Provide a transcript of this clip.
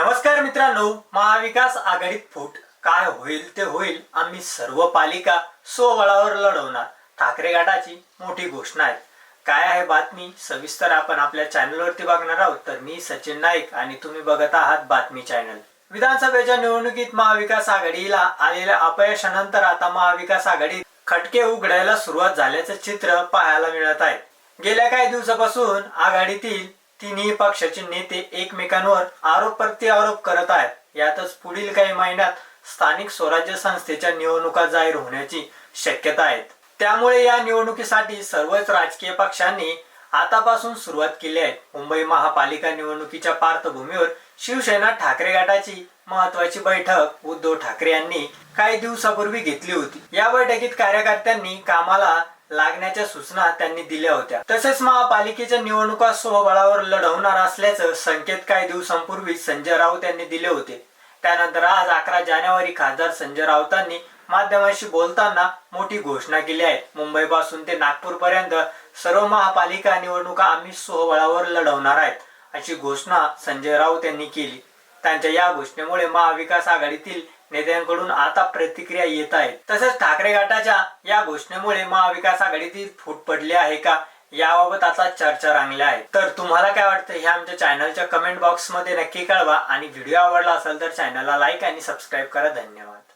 नमस्कार मित्रांनो महाविकास आघाडीत फूट. काय होईल ते होईल आम्ही सर्व पालिका स्वबळावर लढवणार. ठाकरे गटाची मोठी घोषणा आहे. काय आहे बातमी? सविस्तर आपण आपल्या चॅनलवरती बघणार आहोत. तर मी सचिन नाईक आणि तुम्ही बघत आहात बातमी चॅनल विधानसभेच्या निवडणुकीत महाविकास आघाडीला आलेल्या अपयशानंतर आता महाविकास आघाडीत खटके उघडायला सुरुवात झाल्याचं चित्र पाहायला मिळत आहे. गेल्या काही दिवसापासून आघाडीतील तिन्ही पक्षाचे नेते एकमेकांवर आरोप प्रत्यारोप करत आहेत. यातच पुढील काही महिन्यात स्थानिक स्वराज्य संस्थेच्या निवडणुका जाहीर होण्याची शक्यता आहे. त्यामुळे या निवडणुकीसाठी सर्वच राजकीय पक्षांनी आतापासून सुरुवात केली आहे. मुंबई महापालिका निवडणुकीच्या पार्श्वभूमीवर शिवसेना ठाकरे गटाची महत्वाची बैठक उद्धव ठाकरे यांनी काही दिवसापूर्वी घेतली होती. या बैठकीत कार्यकर्त्यांनी कामाला लागण्याच्या सूचना त्यांनी दिल्या होत्या. तसेच महापालिकेच्या निवडणुका स्वबळावर लढवणार असल्याचं संकेत काही दिवसांपूर्वी संजय राऊत यांनी दिले होते. त्यानंतर आज अकरा जानेवारी खासदार संजय राऊतांनी माध्यमांशी बोलताना मोठी घोषणा केली आहे. मुंबई पासून ते नागपूर पर्यंत सर्व महापालिका निवडणुका आम्ही सोहबळावर लढवणार आहेत अशी घोषणा संजय राऊत यांनी केली. त्यांच्या या घोषणेमुळे महाविकास आघाडीतील नेत्यांकडून आता प्रतिक्रिया येत आहेत. तसेच ठाकरे गटाच्या या घोषणेमुळे महाविकास आघाडीतील फूट पडली आहे का? याबाबत आता चर्चा रांगल्या आहेत. तर तुम्हाला काय वाटतं? हे आमच्या चॅनलच्या कमेंट बॉक्समध्ये नक्की कळवा. आणि व्हिडिओ आवडला असेल तर चॅनलला लाईक आणि सबस्क्राईब करा. धन्यवाद.